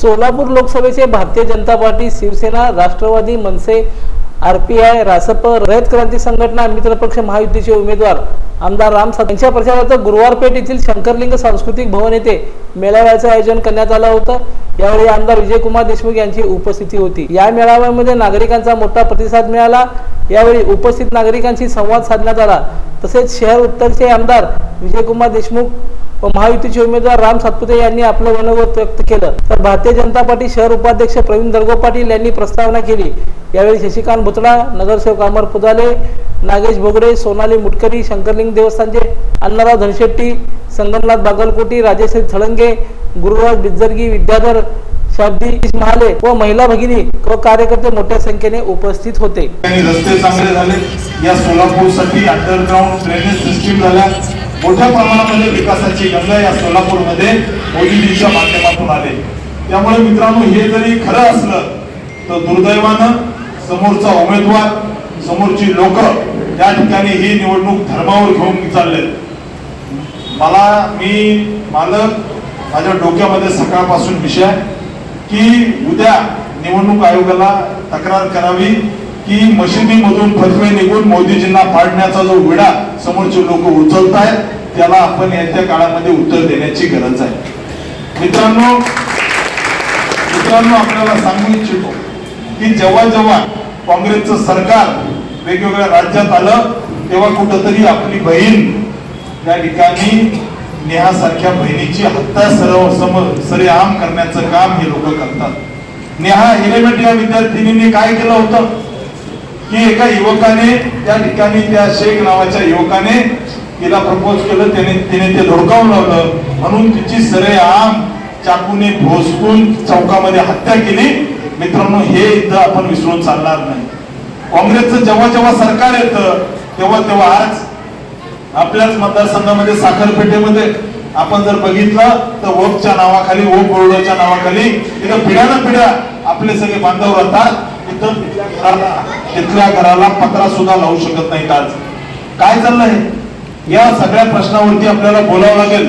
सोलापूर लोकसभेचे भारतीय जनता पार्टी शिवसेना राष्ट्रवादी मनसे आरपीआय रासप रयत क्रांती संघटना मित्रपक्ष महायुतीचे उमेदवार आमदार राम सात यांच्या प्रचारार्थ गुरुवारपेठ येथील शंकरलिंग सांस्कृतिक भवन येथे मेळाव्याचं आयोजन करण्यात आलं होतं. यावेळी आमदार विजयकुमार देशमुख यांची उपस्थिती होती. या मेळाव्यामध्ये नागरिकांचा मोठा प्रतिसाद मिळाला. यावेळी उपस्थित नागरिकांशी संवाद साधण्यात आला. तसेच शहर उत्तरचे आमदार विजयकुमार देशमुख व महायुतीचे उमेदवार राम सातपुते यांनी आपलं मनोगत व्यक्त केलं. तर भारतीय जनता पार्टी शहर उपाध्यक्ष प्रवीण दर्गो पाटील यांनी प्रस्तावना केली. यावेळी शशिकांत भुतडा नगरसेवक अमर पुदाले नागेश भोगडे सोनाली मुटकरी शंकरलिंग देवस्थानचे अण्णाराव धनशेट्टी संगमनाथ बागलकोटी राजेश्री थळंगे गुरुराज बिज्जरगी विद्याधर शाब्दी महाले व महिला भगिनी व कार्यकर्ते मोठ्या संख्येने उपस्थित होते. रस्ते चांगले झाले. या सोलापूरसाठी अंडरग्राऊंड ड्रेनेज सिस्टीम झाल्या. मोठ्या प्रमाणामध्ये विकासाची गंगा या सोलापूरमध्ये मोदीजींच्या माध्यमातून आले. त्यामुळे मित्रांनो हे जरी खरं असलं तर दुर्दैवानं समोरचा उमेदवार समोरची लोक त्या ठिकाणी ही निवडणूक धर्मावर घेऊन चालले मला मी मालक माझ्या डोक्यामध्ये सकाळपासून विषय की उद्या निवडणूक आयोगाला तक्रार करावी की मशिदीमधून फतवे निघून मोदीजींना पाडण्याचा जो विडा समोरचे लोक उचलत आहेत त्याला आपण याच्या काळामध्ये उत्तर देण्याची गरज आहे. मित्रांनो मित्रांनो आपल्याला सांगू इच्छितो की जेव्हा जेव्हा काँग्रेसचं सरकार वेगवेगळ्या राज्यात आलं तेव्हा कुठंतरी आपली बहीण त्या ठिकाणी नेहासारख्या बहिणीची हत्या सरव समोर सरेआम करण्याचं काम हे लोक करतात. नेहा हिरेमेट या विद्यार्थिनींनी काय केलं होतं? की एका युवकाने त्या ठिकाणी त्या शेख नावाच्या युवकाने तिला प्रपोज केलं त्याने तिने ते धोडकावून लावलं. म्हणून तिची सरेआम चाकूने भोसकून चौकामध्ये हत्या केली. मित्रांनो हे इथं आपण विसरून चालणार नाही. काँग्रेसचं जेव्हा जेव्हा सरकार येतं तेव्हा तेव्हा आज आपल्याच मतदारसंघामध्ये साखरपेठेमध्ये आपण जर बघितलं तर ओपच्या नावाखाली ओप बोर्डच्या नावाखाली इथं पिढ्यानं पिढ्या आपले सगळे बांधव राहतात. इथं तिथल्या तिथल्या घराला पत्रा सुद्धा लावू शकत नाहीत आज. काय चाललंय? या सगळ्या प्रश्नावरती आपल्याला बोलावं लागेल.